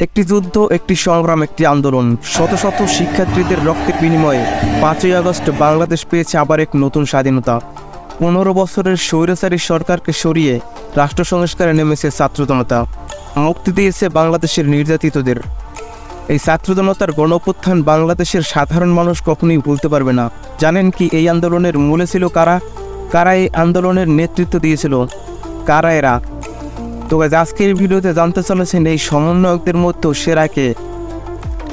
একটি যুদ্ধ, একটি সংগ্রাম, একটি আন্দোলন। শত শত শিক্ষার্থীদের রক্তের বিনিময়ে পাঁচই আগস্ট বাংলাদেশ পেয়েছে আবার এক নতুন স্বাধীনতা। পনেরো বছরের স্বৈরাচারী সরকারকে সরিয়ে রাষ্ট্র সংস্কারে নেমেছে ছাত্র জনতা মুক্তি দিয়েছে বাংলাদেশের নির্যাতিতদের। এই ছাত্র জনতার গণঅভ্যুত্থান বাংলাদেশের সাধারণ মানুষ কখনোই ভুলতে পারবে না। জানেন কি এই আন্দোলনের মূলে ছিল কারা? কারা এই আন্দোলনের নেতৃত্ব দিয়েছিল? কারা এরা? তো আজকের ভিডিওতে জানতে চলেছেন এই সমন্বয়কদের মধ্যেও সেরাকে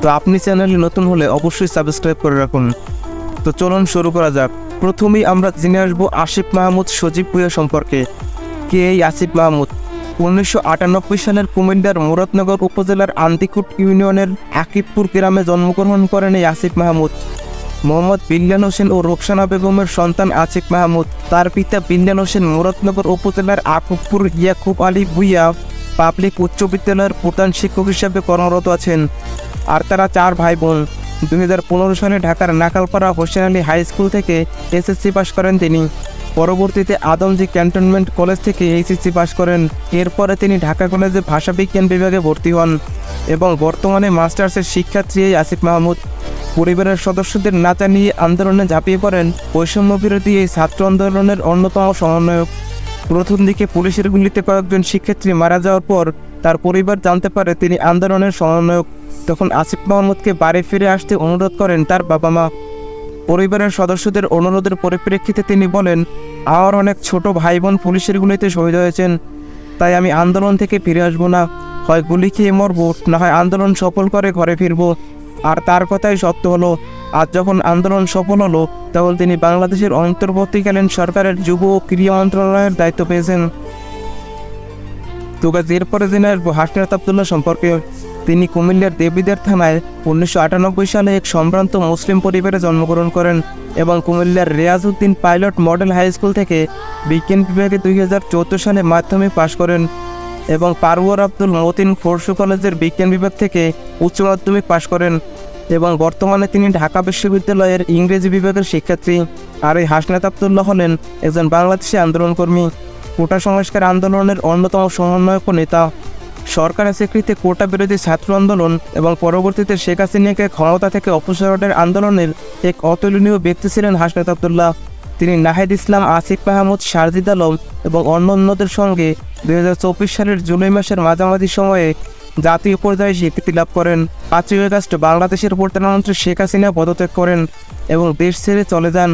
তো আপনি চ্যানেলে নতুন হলে অবশ্যই সাবস্ক্রাইব করে রাখুন। তো চলুন শুরু করা যাক। প্রথমেই আমরা জেনে আসব আসিফ মাহমুদ সজীব ভুঁইয়া সম্পর্কে। কে এই আসিফ মাহমুদ? উনিশশো আটানব্বই সালের কুমিল্লার মুরাদনগর উপজেলার আন্তিকুট ইউনিয়নের আকিবপুর গ্রামে জন্মগ্রহণ করেন এই আসিফ মাহমুদ। মোহাম্মদ বিল্লান হোসেন ও রোকসানা বেগমের সন্তান আসিফ মাহমুদ। তার পিতা বিল্লান হোসেন মুরাদনগর উপজেলার আকুবপুর ইয়াকুব আলী ভুইয়া পাবলিক উচ্চ বিদ্যালয়ের প্রধান শিক্ষক হিসেবে কর্মরত আছেন। আর তারা চার ভাই বোন দুই হাজার পনেরো সালে ঢাকার নাকালপাড়া হোসেন আলী হাই স্কুল থেকে এসএসসি পাশ করেন তিনি। পরবর্তীতে আদমজি ক্যান্টনমেন্ট কলেজ থেকে এইচএসসি পাশ করেন। এরপরে তিনি ঢাকা কলেজে ভাষাবিজ্ঞান বিভাগে ভর্তি হন এবং বর্তমানে মাস্টার্সের শিক্ষার্থী আসিফ মাহমুদ। পরিবারের সদস্যদের না জানিয়ে আন্দোলনে ঝাঁপিয়ে পড়েন বৈষম্য বিরোধী এই ছাত্র আন্দোলনের অন্যতম সমন্বয়ক। প্রথম দিকে পুলিশের গুলিতে কয়েকজন শিক্ষার্থী মারা যাওয়ার পর তার পরিবার জানতে পারে তিনি আন্দোলনের সমন্বয়ক। তখন আসিফ মাহমুদকে বাড়ি ফিরে আসতে অনুরোধ করেন তার বাবা মা। পরিবারের সদস্যদের অনুরোধের পরিপ্রেক্ষিতে তিনি বলেন, আমার অনেক ছোট ভাই বোন পুলিশের গুলিতে শহীদ হয়েছেন। তাই আমি আন্দোলন থেকে ফিরে আসব না। হয় গুলি খেয়ে মরবো, না হয় আন্দোলন সফল করে ঘরে ফিরবো। আর তার কথাই সত্য হলো, আজ যখন আন্দোলন সফল হলো, তখন তিনি বাংলাদেশের অন্তর্বর্তীকালীন সরকারের যুব ও ক্রীড়া মন্ত্রণালয়ের দায়িত্ব পেয়েছেন। তো গাছ এরপরে জেনে আসব হাসনাত আবদুল্লাহ সম্পর্কে তিনি কুমিল্লার দেবীদের থানায় উনিশশো আটানব্বই সালে এক সম্ভ্রান্ত মুসলিম পরিবারে জন্মগ্রহণ করেন এবং কুমিল্লার Reazuddin pilot model high school থেকে বিজ্ঞান বিভাগে দুই হাজার চৌদ্দ সালে মাধ্যমিক পাশ করেন। এবং পারওয়ার আব্দুল মতিন ফোরসু কলেজের বিজ্ঞান বিভাগ থেকে উচ্চ মাধ্যমিক পাশ করেন এবং বর্তমানে তিনি ঢাকা বিশ্ববিদ্যালয়ের ইংরেজি বিভাগের শিক্ষার্থী। আর এই হাসনাত আবদুল্লাহ হলেন একজন বাংলাদেশি আন্দোলনকর্মী। কোটা সংস্কার আন্দোলনের অন্যতম সমন্বয়ক নেতা। সরকারের স্বীকৃতি কোটা বিরোধী ছাত্র আন্দোলন এবং পরবর্তীতে শেখ হাসিনাকে ক্ষমতা থেকে অপসারণের আন্দোলনের এক অতুলনীয় ব্যক্তি ছিলেন হাসনাত আবদুল্লাহ। তিনি নাহিদ ইসলাম, আসিফ মাহমুদ, শারজিদ আলম এবং অন্যান্যদের সঙ্গে দু হাজার চব্বিশ সালের জুলাই মাসের মাঝামাঝি সময়ে জাতীয় পর্যায়ে স্বীকৃতি লাভ করেন। পাঁচই আগস্ট বাংলাদেশের প্রধানমন্ত্রী শেখ হাসিনা পদত্যাগ করেন এবং দেশ ছেড়ে চলে যান।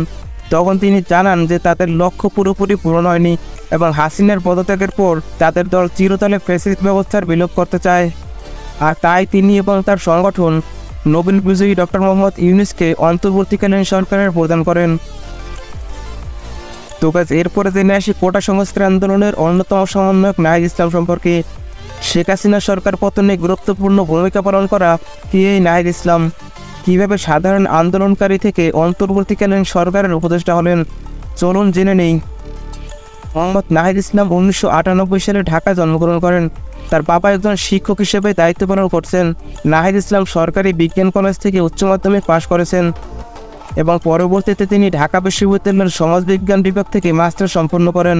তখন তিনি জানান যে তাদের লক্ষ্য পুরোপুরি পূরণ হয়নি এবং হাসিনার পদত্যাগের পর তাদের দল চিরতলে ফেসিলিটি ব্যবস্থার বিলোপ করতে চায়। আর তাই তিনি এবং তার সংগঠন নোবেল বিজয়ী ডক্টর মোহাম্মদ ইউনুসকে অন্তর্বর্তীকালীন সরকারের প্রদান করেন। তো গাছ এরপরে জেনে আসি কোটা সংস্কার আন্দোলনের অন্যতম সমন্বয়ক নাহিদ ইসলাম সম্পর্কে। শেখ হাসিনা সরকার পতনে গুরুত্বপূর্ণ ভূমিকা পালন করা কি নাহিদ ইসলাম? কীভাবে সাধারণ আন্দোলনকারী থেকে অন্তর্বর্তীকালীন সরকারের উপদেষ্টা হলেন? চলুন জেনে নেই। মোহাম্মদ নাহিদ ইসলাম উনিশশো আটানব্বই সালে ঢাকায় জন্মগ্রহণ করেন। তার বাবা একজন শিক্ষক হিসেবে দায়িত্ব পালন করছেন। নাহিদ ইসলাম সরকারি বিজ্ঞান কলেজ থেকে উচ্চ মাধ্যমিক পাশ করেছেন। এবং পরবর্তীতে তিনি ঢাকা বিশ্ববিদ্যালয়ের সমাজবিজ্ঞান বিভাগ থেকে মাস্টার সম্পন্ন করেন।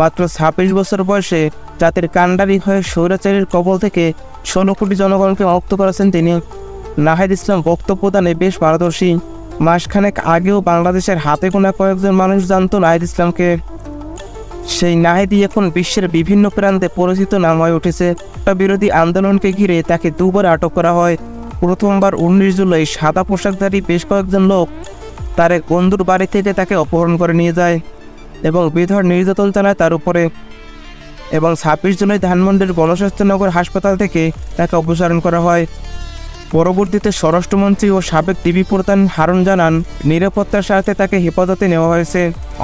মাত্র ছাব্বিশ বছর বয়সে জাতির কাণ্ডারি হয়ে স্বৈরাচারীর কবল থেকে ষোলো কোটি জনগণকে মুক্ত করেছেন তিনি। নাহিদ ইসলাম বক্তব্য দানে বেশ পারদর্শী। মাসখানেক আগেও বাংলাদেশের হাতে গোনা কয়েকজন মানুষ জানত নাহিদ ইসলামকে। সেই নাহিদি এখন বিশ্বের বিভিন্ন প্রান্তে পরিচিত নাম হয়ে উঠেছে। বিরোধী আন্দোলনকে ঘিরে তাকে দুবার আটক করা হয়। প্রথমবার উনিশ জুলাই সাদা পোশাকধারী বেশ কয়েকজন লোক তার বন্ধুর বাড়ি থেকে তাকে অপহরণ করে নিয়ে যায় এবং বিধর নির্যাতন চালায় তার উপরে এবং ছাব্বিশ জুলাই ধানমন্ডির গণস্বাস্থ্যনগর হাসপাতাল থেকে তাকে অপসারণ করা হয়। পরবর্তীতে স্বরাষ্ট্রমন্ত্রী ও সাবেক টিভি প্রধান হারুন জানান, নিরাপত্তার স্বার্থে তাকে হেফাজতে নেওয়া হয়েছে।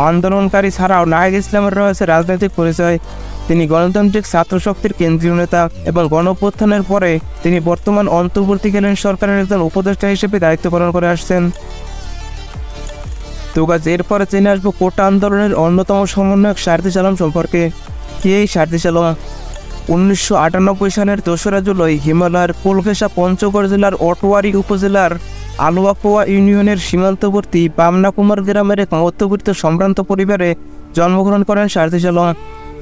আন্দোলনকারী ছাড়াও নাহিদ ইসলামের রয়েছে রাজনৈতিক পরিচয়। তিনি গণতান্ত্রিক ছাত্র শক্তির কেন্দ্রীয় নেতা এবং গণঅভ্যুত্থানের পরে তিনি বর্তমান অন্তর্বর্তীকালীন সরকারের একজন উপদেষ্টা হিসেবে দায়িত্ব পালন করে আসছেন। তো গাছ এরপরে জেনে আসব কোটা আন্দোলনের অন্যতম সমন্বয়ক সারথি আলম সম্পর্কে। কে এই সারথি আলম? উনিশশো আটানব্বই সালের দোসরা জুলাই হিমালয়ের কোলঘেসা পঞ্চগড় জেলার অটোয়ারি উপজেলার আলুয়াপোয়া ইউনিয়নের সীমান্তবর্তী বামনাকুমার গ্রামের এক মধ্যবিত্ত সম্ভ্রান্ত পরিবারে জন্মগ্রহণ করেন সারথি আলম।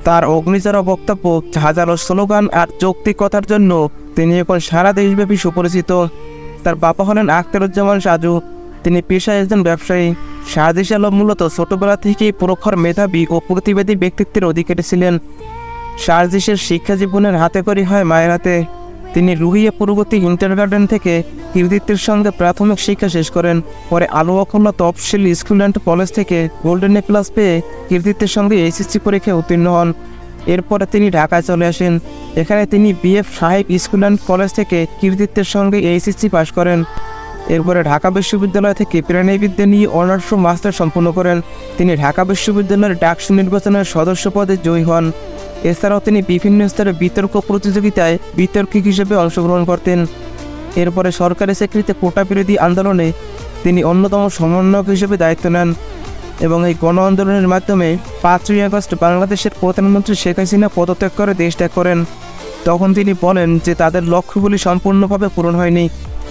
তার অগ্নিচারা বক্তব্য, হাজারো স্লোগান আর যৌক্তিকতার জন্য তিনি এখন সারা দেশব্যাপী সুপরিচিত। তার বাবা হলেন আখতারুজ্জামান সাজু। তিনি পেশায় একজন ব্যবসায়ী। শাহাদিস আলম মূলত ছোটবেলা থেকেই প্রখর মেধাবী ও প্রতিবাদী ব্যক্তিত্বের অধিকারী ছিলেন। শারজিসের শিক্ষা জীবনের হাতে করি হয় মায়ের হাতে। তিনি রুহিয়া পূর্ববর্তী ইন্টারগার্ডেন থেকে কৃতিত্বের সঙ্গে প্রাথমিক শিক্ষা শেষ করেন। পরে Aloakhalla Tafsil school and college থেকে গোল্ডেন এ প্লাস পেয়ে কৃতিত্বের সঙ্গে এইচএসসি পরীক্ষায় উত্তীর্ণ হন। এরপরে তিনি ঢাকায় চলে আসেন। এখানে তিনি বিএফ সাহেব স্কুল অ্যান্ড কলেজ থেকে কৃতিত্বের সঙ্গে এইচএসসি পাশ করেন। এরপরে ঢাকা বিশ্ববিদ্যালয় থেকে প্রাণীবিদ্যা নিয়ে অনার্স ও মাস্টার সম্পূর্ণ করেন। তিনি ঢাকা বিশ্ববিদ্যালয়ের ডাকসু নির্বাচনের সদস্য পদে জয়ী হন। এছাড়াও তিনি বিভিন্ন স্তরে বিতর্ক প্রতিযোগিতায় বিতর্কিক হিসেবে অংশগ্রহণ করতেন। এরপরে সরকারি চাকরিতে কোটা বিরোধী আন্দোলনে তিনি অন্যতম সমন্বয়ক হিসেবে দায়িত্ব নেন এবং এই গণ আন্দোলনের মাধ্যমে পাঁচই আগস্ট বাংলাদেশের প্রধানমন্ত্রী শেখ হাসিনা পদত্যাগ করে দেশ ত্যাগ করেন। তখন তিনি বলেন যে তাদের লক্ষ্যগুলি সম্পূর্ণভাবে পূরণ হয়নি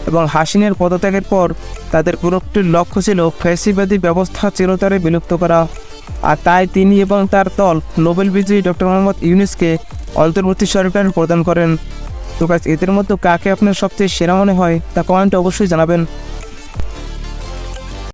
এবং হাসিনের পদত্যাগের পর তাদের পুরোটির লক্ষ্য ছিল ফ্যাসিবাদী ব্যবস্থা চিরতরে বিলুপ্ত করা। আর তাই তিনি এবং তার দল নোবেল বিজয়ী ডক্টর মোহাম্মদ ইউনিসকে অন্তর্বর্তী সরকার প্রদান করেন। তো এদের মধ্যে কাকে আপনার সবচেয়ে সেরা মনে হয় তা কমেন্টে অবশ্যই জানাবেন।